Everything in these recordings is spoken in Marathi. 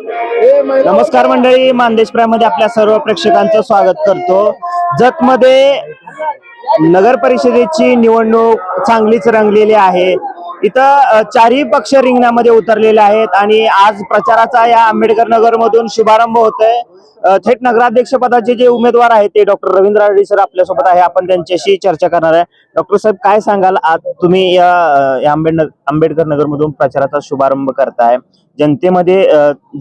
नमस्कार मंडळी मानदेशमध्ये आपल्या सर्व प्रेक्षकांचं स्वागत करतो. जत मध्ये नगर परिषदेची निवडणूक चांगलीच रंगलेली आहे. इथं चारही पक्ष रिंगणामध्ये उतरलेले आहेत आणि आज प्रचाराचा या आंबेडकर नगर मधून शुभारंभ होतोय. थेट नगराध्यक्ष पदाचे जे उमेदवार आहेत ते डॉक्टर रवींद्र आडे सर आपल्यासोबत आहे. आपण त्यांच्याशी चर्चा करणार आहे. डॉक्टर साहेब काय सांगाल? आज तुम्ही या आंबेड आंबेडकर नगर मधून प्रचाराचा शुभारंभ करताय. जनतेमध्ये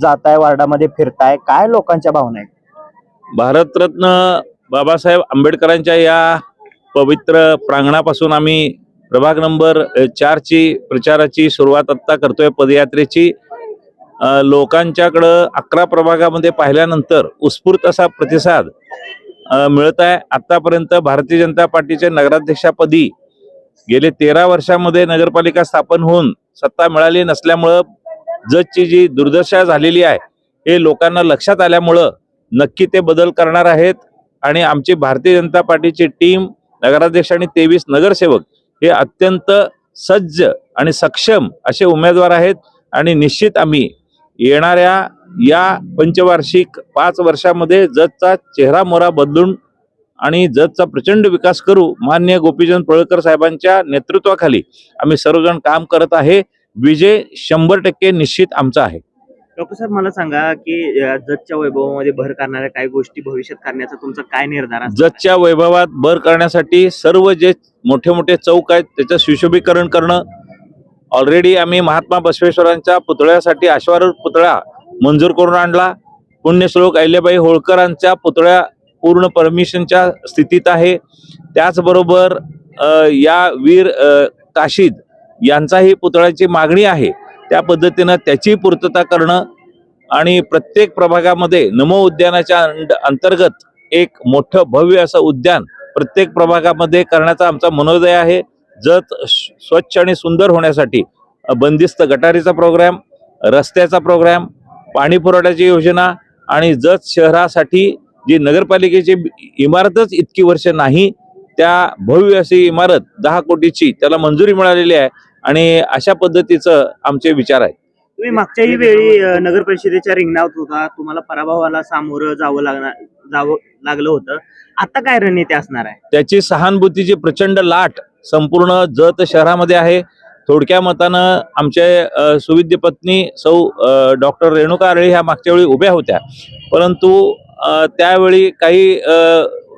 जाताय वार्डामध्ये फिरताय. काय लोकांच्या भावना आहेत? भारतरत्न बाबासाहेब आंबेडकरांच्या या पवित्र प्रांगणापासून आम्ही प्रभाग नंबर चारची प्रचाराची सुरुवात आत्ता करतोय पदयात्रेची. लोकांच्याकडं अकरा प्रभागामध्ये पाहिल्यानंतर उत्स्फूर्त असा प्रतिसाद मिळत आहे आतापर्यंत भारतीय जनता पार्टीच्या नगराध्यक्षापदी गेले तेरा वर्षामध्ये नगरपालिका स्थापन होऊन सत्ता मिळाली नसल्यामुळं जजची जी दुर्दशा झालेली आहे हे लोकांना लक्षात आल्यामुळं नक्की ते बदल करणार आहेत. आणि आमची भारतीय जनता पार्टीची टीम नगराध्यक्ष आणि तेवीस नगरसेवक हे अत्यंत सज्ज आणि सक्षम असे उमेदवार आहेत आणि निश्चित आम्ही येणाऱ्या या पंचवार्षिक पाच वर्षामध्ये जतचा चेहरा मोरा बदलून आणि जतचा प्रचंड विकास करू मान्य गोपीचंद पळकर साहेबांच्या नेतृत्वाखाली आम्ही सर्वजण काम करत आहे. विजय शंभर टक्के निश्चित आमचा आहे. डॉक्टर साहेब मला सांगा की अ, जतच्या वैभवामध्ये भर करणाऱ्या काही गोष्टी भविष्यात करण्याचा तुमचा काय निर्धार आहे जतच्या वैभवात भर करण्यासाठी सर्व जे मोठे मोठे चौक आहेत त्याचं सुशोभीकरण करणं. ऑलरेडी आम्ही महात्मा बसवेश्वरांच्या पुतळ्यासाठी अश्वारूढ पुतळा मंजूर करून आणला. पुण्यश्लोक अहिल्याबाई होळकरांच्या पुतळ्या पूर्ण परमिशनच्या स्थितीत आहे. त्याचबरोबर अ, या वीर अ, काशीद यांचाही पुतळ्याची मागणी आहे. त्या पद्धतीनं त्याची पूर्तता करणं आणि प्रत्येक प्रभागामध्ये नमो उद्यानाच्या अंड- अंतर्गत एक मोठं भव्य असं उद्यान प्रत्येक प्रभागामध्ये करण्याचा आमचा मनोदय आहे. जत श- स्वच्छ आणि सुंदर होण्यासाठी बंदिस्त गटारीचा प्रोग्राम रस्त्याचा प्रोग्राम पाणी पुरवठ्याची योजना आणि जत शहरासाठी जी नगरपालिकेची इमारतच इतकी वर्ष नाही त्या भव्य अशी इमारत दहा कोटीची त्याला मंजुरी मिळालेली आहे. आणि अशा पद्धतीचं आमचे विचार आहेत. तुम्ही मागच्याही वेळी नगर परिषदेच्या रिंगणात होता तुम्हाला पराभवाला सामोरं जावं लागणार जावं लागलं होतं. आता काय रणनीती असणार आहे? त्याची सहानुभूतीची प्रचंड लाट संपूर्ण जत शहरामध्ये आहे. थोडक्या मतानं आमचे सुविद्य पत्नी सौ डॉक्टर रेणुका आरळे ह्या मागच्या वेळी उभ्या होत्या. परंतु त्यावेळी काही अ,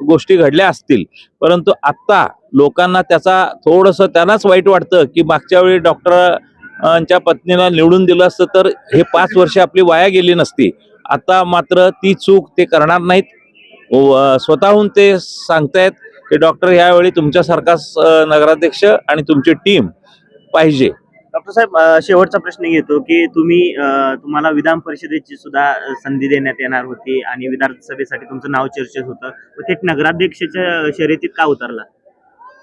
गोष्टी घडल्या असतील. परंतु आत्ता लोकांना त्याचा थोडंसं त्यांनाच वाईट वाटतं की मागच्या वेळी डॉक्टरांच्या पत्नीला निवडून दिलं असतं तर हे पाच वर्ष आपली वाया गेली नसती. आता मात्र ती चूक ते करणार नाहीत. व- स्वतःहून ते सांगतायत की डॉक्टर यावेळी तुमच्यासारखाच नगराध्यक्ष आणि तुमची टीम पाहिजे. डॉक्टर साहेब शेवटचा प्रश्न घेतो की तुम्ही तुम्हाला विधान परिषदेची सुद्धा संधी देण्यात येणार होती आणि विधानसभेसाठी तुमचं नाव चर्चेत होतं. थेट नगराध्यक्षाच्या शर्यतीत का उतरला?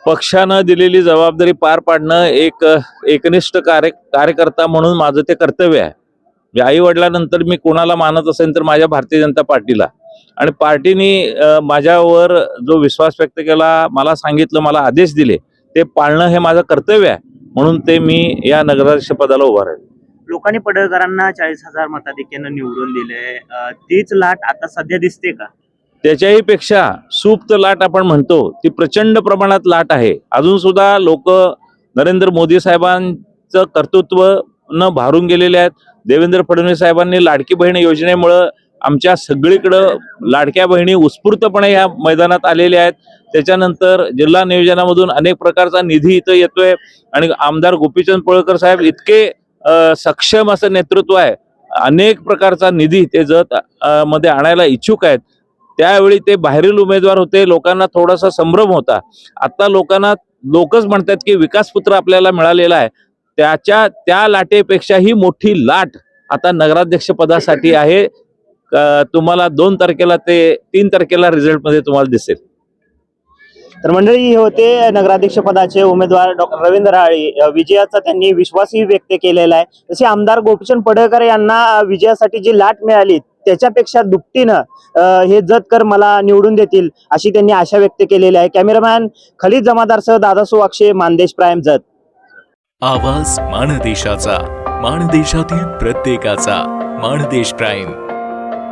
पक्षानं दिलेली जबाबदारी पार पाडणं एक एकनिष्ठ कार्य कार्यकर्ता म्हणून माझं ते कर्तव्य आहे. आई वडिलांनंतर मी कोणाला मानत असेल तर माझ्या भारतीय जनता पार्टीला. आणि पार्टीने माझ्यावर जो विश्वास व्यक्त केला मला सांगितलं मला आदेश दिले ते पाळणं हे माझं कर्तव्य आहे. म्हणून ते मी या नगराध्यक्ष पदाला उभा राहील. लोकांनी पडळकरांना चाळीस हजार मताधिक्यानं निवडून दिले. तीच लाट आता सध्या दिसते का? त्याच्याही पेक्षा सुप्त लाट आपण म्हणतो ती प्रचंड प्रमाणात लाट आहे. अजून सुद्धा लोक नरेंद्र मोदी साहेबांचं कर्तृत्व न भारून गेलेले आहेत. देवेंद्र फडणवीस साहेबांनी लाडकी बहीण योजनेमुळं आमच्या सगळीकडं लाडक्या बहिणी उत्स्फूर्तपणे या मैदानात आलेल्या आहेत. त्याच्यानंतर जिल्हा नियोजनामधून अनेक प्रकारचा निधी इथं येतोय. आणि आमदार गोपीचंद पळकर साहेब इतके सक्षम असं नेतृत्व आहे. अनेक प्रकारचा निधी ते जत मध्ये आणायला इच्छुक आहेत. त्यावेळी ते बाहेरील उमेदवार होते. लोकांना थोडासा संभ्रम होता. आता लोकांना लोकच म्हणतात की विकासपुत्र आपल्याला मिळालेला आहे. त्याच्या त्या लाटेपेक्षाही मोठी लाट आता नगराध्यक्ष पदासाठी आहे. तुम्हाला दोन तारखेला ते तीन तारखेला रिझल्टमध्ये तुम्हाला दिसेल. तर मंडळी हे होते नगराध्यक्ष पदाचे उमेदवार डॉक्टर रवींद्र राळे विजयाचा त्यांनी विश्वासही व्यक्त केलेला आहे. तसे आमदार गोपीचंद पडळकर यांना विजयासाठी जी लाट मिळाली त्याच्यापेक्षा दुपटीनं हे जतकर मला निवडून देतील अशी त्यांनी आशा व्यक्त केलेली आहे. कॅमेरामॅन खलीद जमादारसह दादा सुवाक्षे मानदेश प्राईम जत. आवाज माणदेशाचा माणदेशातील प्रत्येकाचा माणदेश प्राईम